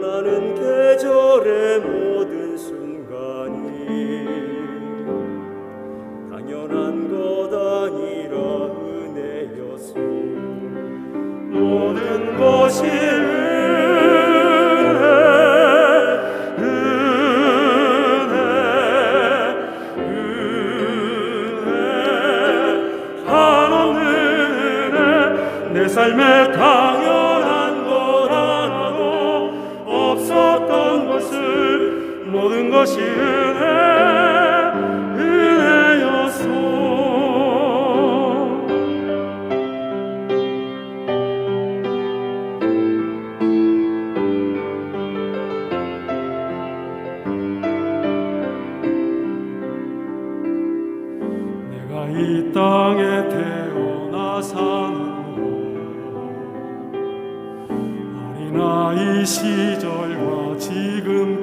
변하는 계절의 모든 순간이 당연한 것 아니라 은혜였소. 모든 것이 은혜 은혜 은혜. 한없는 내 삶에 당연 모든 것이 은혜 은혜였소 내가 이 땅에 태어나 사는 곳 어린아이 시절과 지금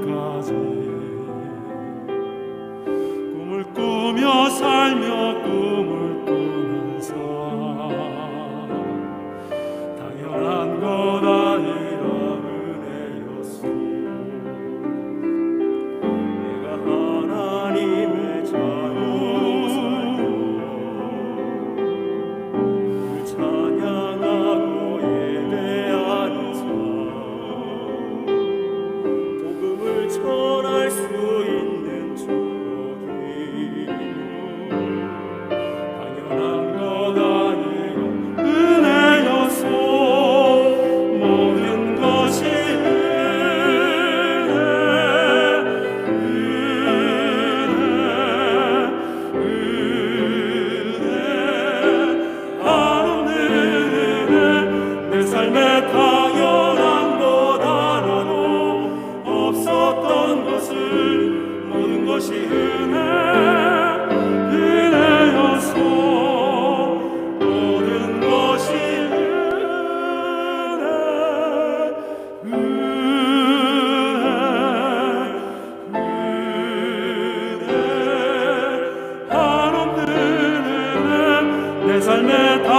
은